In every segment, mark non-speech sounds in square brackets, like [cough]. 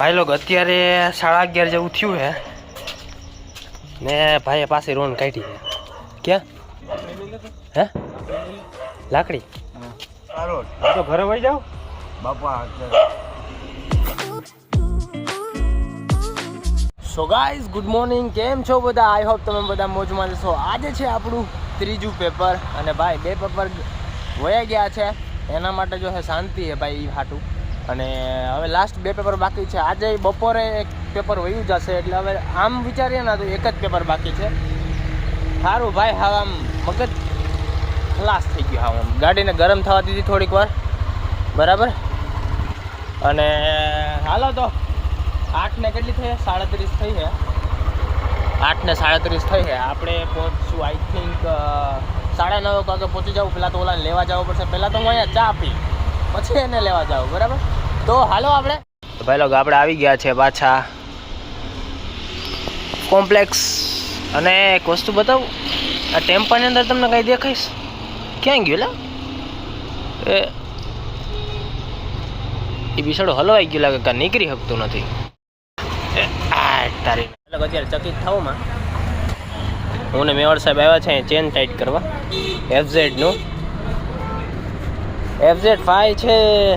ભાઈ લોક અત્યારે સાડા અગિયાર જેવું થયું હે ને ભાઈએ પાસે રોન કાઢી છે. ક્યાં? હે? લાકડી? તો ઘરે વહી જાઓ? સો ગાઈઝ ગુડ મોર્નિંગ કેમ છો બધા? આઈ હોપ તમે બધા મોજમાં જશો આજે છે આપણું ત્રીજું પેપર અને ભાઈ બે પેપર વયા ગયા છે. એના માટે જો હે શાંતિ છે ભાઈ ઈ હાટું. અને હવે લાસ્ટ બે પેપર બાકી છે. આજે બપોરે એક પેપર વયું જશે એટલે હવે આમ વિચારીએ ને તો એક જ પેપર બાકી છે. સારું ભાઈ હા આમ મગજ ખલાસ થઈ ગયો હા આમ. ગાડીને ગરમ થવા દીધી થોડીક વાર. બરાબર? અને હાલો તો, આઠને કેટલી થઈ? સાડત્રીસ થઈ છે આઠને સાડત્રીસ થઈ છે આપણે પહોંચશું આઈ થિંક સાડા નવ વાગે પહોંચી જવું પહેલાં તો ઓલાને લેવા જવું પડશે. પહેલાં તો હું અહીંયા ચા પી પછી એને લેવા જાવ બરાબર? તો હાલો આપણે. તો ભાઈ લોકો આપણે આવી ગયા છે પાછા. કોમ્પ્લેક્સ. અને એક વસ્તુ બતાવું આ ટેમ્પાની અંદર તમને કંઈ દેખાઈશ? ક્યાં ગયું લા? એ એ બિસાડો હલવાઈ ગયું લાગે કાં નીકળી શકતું નથી. તારી અત્યારે ચકિત થવામાં હું ને મેવાડ સાહેબ આવ્યા છે ચેન ટાઈટ કરવા. એફઝેડનું એફઝેડ ફાઈવ છે.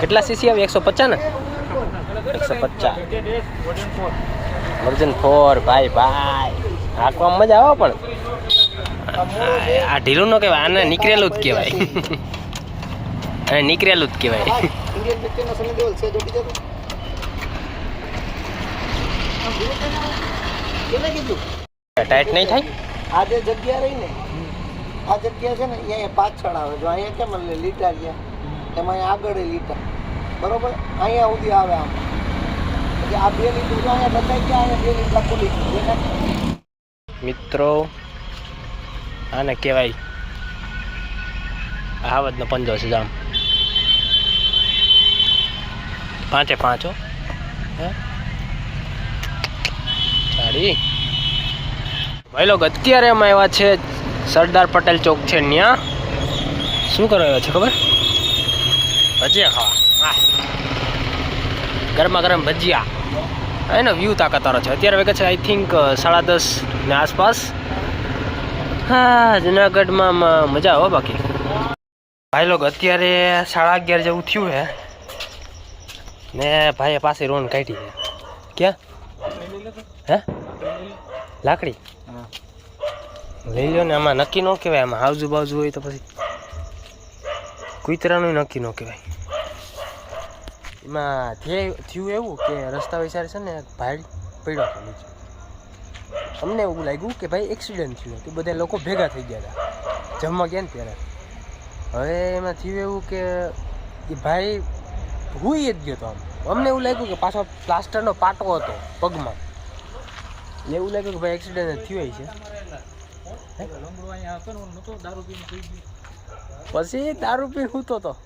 કેટલા સીસી આવી? એકસો પચાસ ને? એકસો પચાસ. વર્જન ફોર ભાઈ ભાઈ હાંકવામાં મજા આવે પણ. આ- ઢીલું ન કહેવાય આને નીકળેલું જ કહેવાય. અને નીકળેલું જ કહેવાય. ટાઈટ નહીં થાય? આજે જગ્યા રહી ને આ જગ્યા છે ને અહીંયા પાછળ આવે. જો અહીંયા કેમ એટલે લીટા ગયા? એમાં અહીંયા આગળ લીટા. બરોબર? અહીંયા સુધી આવે આમ. પછી આ બે લીટું જો અહીંયા બતાવી ગયા અહીંયા બે લીટા ખુલી ગયું. મિત્રો, આને કહેવાય આવતનો પંજો છે જામ પાંચે પાંચો, હે. સાડી ભાઈ લોક અત્યારે અમે આવ્યા છે સરદાર પટેલ ચોક છે ત્યાં શું કરવા આવ્યા છે, ખબર? ભજીયા ખાવા. ગરમા ગરમ ભજીયા. એનો વ્યૂ તાકાતારો છે. અત્યારે વાગે છે આઈ થિંક સાડા દસ ને આસપાસ. હા, જુનાગઢમાં મજા આવે બાકી. ભાઈ લોકો, અત્યારે સાડા અગિયાર જેવું થયું હે. ને ભાઈએ પાસે રોન કાઢી છે. ક્યાં? હે? લાકડી? લઈ લો ને આમાં નક્કી ન કહેવાય, આમાં હાવજુ બાવજુ હોય તો પછી કુતરાનું નક્કી ન કહેવાય. એમાં થયું એવું કે રસ્તા વિચારે છે ને ભાઈ પડ્યો હતો નીચે. અમને એવું લાગ્યું કે ભાઈ એક્સિડન્ટ થયું કે બધા લોકો ભેગા થઈ ગયા હતા. જમવા ગયા ને ત્યારે. હવે એમાં થયું એવું કે એ ભાઈ હુઈ જ ગયો હતો આમ. અમને એવું લાગ્યું કે પાછો પ્લાસ્ટરનો પાટો હતો પગમાં. એવું લાગ્યું કે ભાઈ એક્સિડન્ટ થયું છે. પછી દારૂ પી સૂતો તો.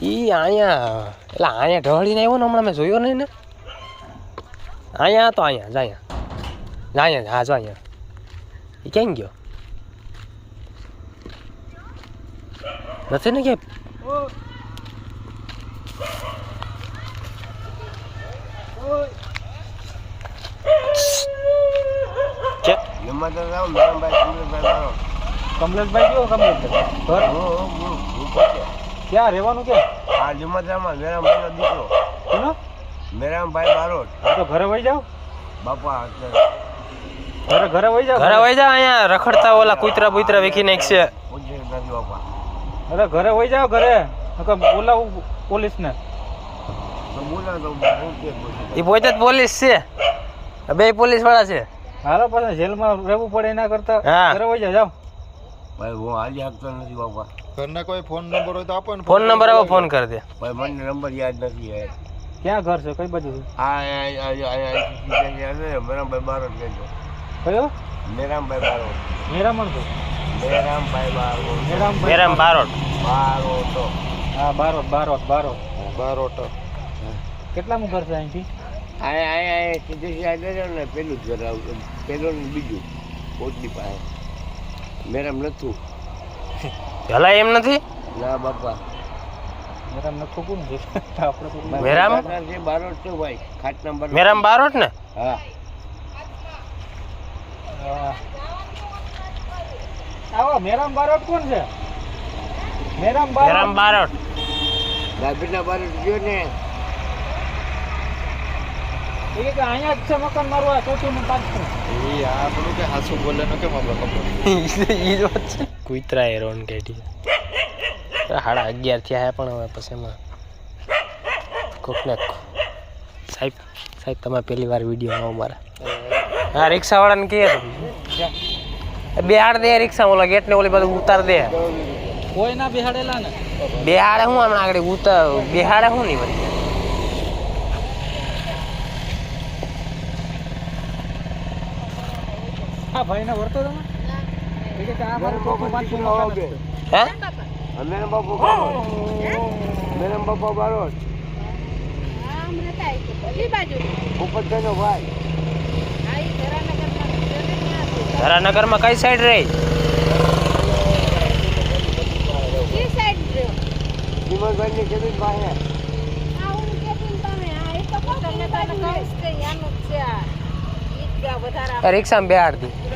ઈ અહીંયા એટલે અહીંયા ઢળીને આવ્યો ને હમણાં મેં જોયો નહીં ને. અહીંયા તો અહીંયા જા અહીંયા. હા જો અહીંયા. એ ક્યાં ગયો? નથી ને ક્યાંય કે કમલેશભાઈ કયો કમલેશભાઈ ઘર? ક્યાં રહેવાનું કે કોનો? મેરામભાઈ બારોટ હા તો ઘરે વહી જાઓ? બાપા ઘરે. ઘરે વહી જાઓ? ઘરે વહી જા અહીંયા રખડતા ઓલા કૂતરા બુતરા વેખી નાખશે. અરે ઘરે વહી જાઓ ઘરે. બોલાવું પોલીસને. એ પોતે જ પોલીસ છે. બે પોલીસવાળા છે. હાલો પાછા જેલમાં રહેવું પડે એના કરતા હા. ઘરે જાવ જાઓ જાઓ ભાઈ હું હાલી આપતો નથી બાપા ઘરના કોઈ ફોન નંબર હોય તો આપો ને ફોન નંબર આવો ફોન કરી દે ભાઈ મને નંબર યાદ નથી યાર ક્યાં ઘર છે કઈ બાજુ છે આ આ- આ- આ- આ- આ મેરામભાઈ બારોટ કહેજો કયો મેરામભાઈ બારોટ મેરામણ તો મેરામભાઈ બારોટ મેરામભાઈ મેરામ બારોટ બારોટ હા બારોટ બારોટ બારોટ બારોટ કેટલામું ઘર છે અહીંથી ને પેલું જ ઘર આવું પેલું ને બીજું પોતની પાસે. મેરામ નતું હલાય એમ નથી? ના બાપા. મેરામ? જે બારોટ છે ભાઈ ખાટ નંબર મેરામ બારોટ ને? હા. મેરામ બારોટ ડાબીના બારોટ ગયો ને. ઈ આ પેલું કે હાસુ બોલે ને કેમ આપણે [laughs] કુતરા એ રોન કાઢી. સાડા અગિયાર થયા હે પણ હવે પછી એમાં કોકને સાહેબ સાહેબ તમે પહેલી વાર વીડિયો અમારા હા રિક્ષાવાળાને કહે બે હાડ દે રિક્ષા ઓલા ગેટ ને ઓલી બધું ઉતાર દે. કોઈ ના બેહાડેલા ને. બે હાડે હું હમણાં આગળ ઉતાર બે હાડે હું નહીં વળી. હા ભાઈને વર્તો તમે? એ કે આ મારું કોકો કિલો આવે હે? અમે બાપુ. બારોટ મેરમ બાપા થઈને ભાઈ. ધરાનગરમાં કઈ સાઈડ રહી? ચીમનભાઈ ની ખેડૂત પાસે રિક્ષામાં બે હાડ દી વધારે